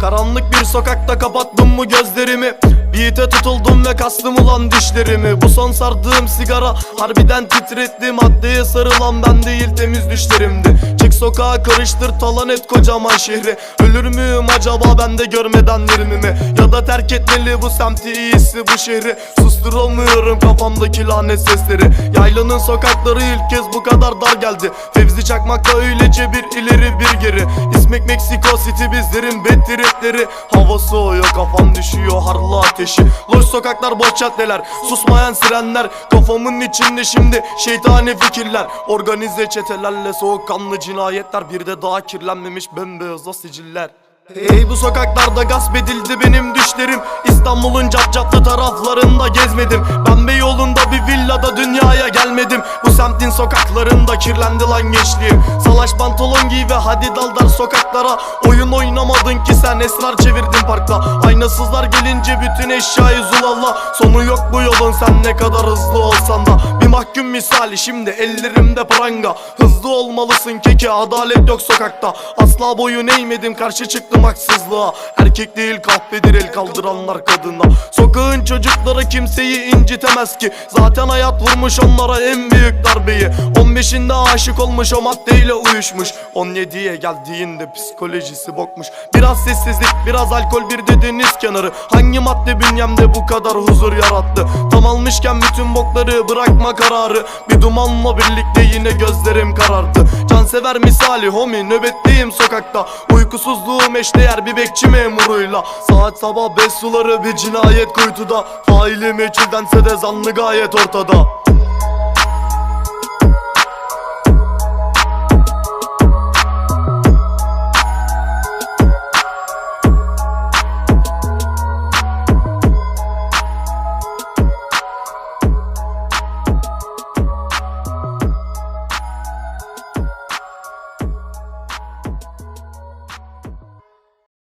Karanlık bir sokakta kapattım mı gözlerimi Beat'e tutuldum ve kastım ulan dişlerimi. Bu son sardığım sigara harbiden titretti Maddeye sarılan ben değil temiz düşlerimdi. Çık sokağa karıştır talan et kocaman şehri. Ölür müyüm acaba ben de görmeden yerimimi Ya da terk etmeli bu semti iyisi bu şehri? Susturamıyorum kafamdaki lanet sesleri. Yaylanın sokakları ilk kez bu kadar dar geldi. Fevzi Çakmak'ta öylece bir ileri bir geri. İsmek Meksiko City bizlerin bettiretleri Hava soğuyor kafam düşüyor harlı ateşi. Loş sokaklar boş caddeler. Susmayan sirenler. Kafamın içinde şimdi şeytani fikirler. Organize çetelerle soğukkanlı cinayetler. Bir de daha kirlenmemiş bembeyaz siciller. Hey bu sokaklarda gasp edildi benim düşlerim. İstanbul'un capcaplı taraflarında gezmedim. Ben Beyoğlu'nda bir villada dünyaya gelmedim semtin sokaklarında kirlendi lan gençliğim Salaş pantolon giy ve hadi daldar sokaklara. Oyun oynamadın ki sen esrar çevirdin parkta. Aynasızlar gelince bütün eşyayı zulalla. Sonu yok bu yolun sen ne kadar hızlı olsan da. Bir mahkum misali şimdi ellerimde pranga Hızlı olmalısın keki adalet yok sokakta. Asla boyun eğmedim karşı çıktım haksızlığa. Erkek değil kahpedir el kaldıranlar kadına. Sokağın çocukları kimseyi incitemez ki. Zaten hayat vurmuş onlara en büyük darbeyi. 15'inde aşık olmuş o maddeyle uyuşmuş. 17'ye geldiğinde psikolojisi bokmuş. Biraz sessizlik biraz alkol bir de deniz kenarı. Hangi madde bünyemde bu kadar huzur yarattı? Tam almışken bütün bokları bırakma kararı. Bir dumanla birlikte yine gözlerim karardı. Cansever misali homi nöbetteyim sokakta. Uykusuzluğum eşdeğer bir bekçi memuruyla. Saat sabah beş suları bir cinayet kuytuda. Faili meçhuldense de zanlı gayet ortada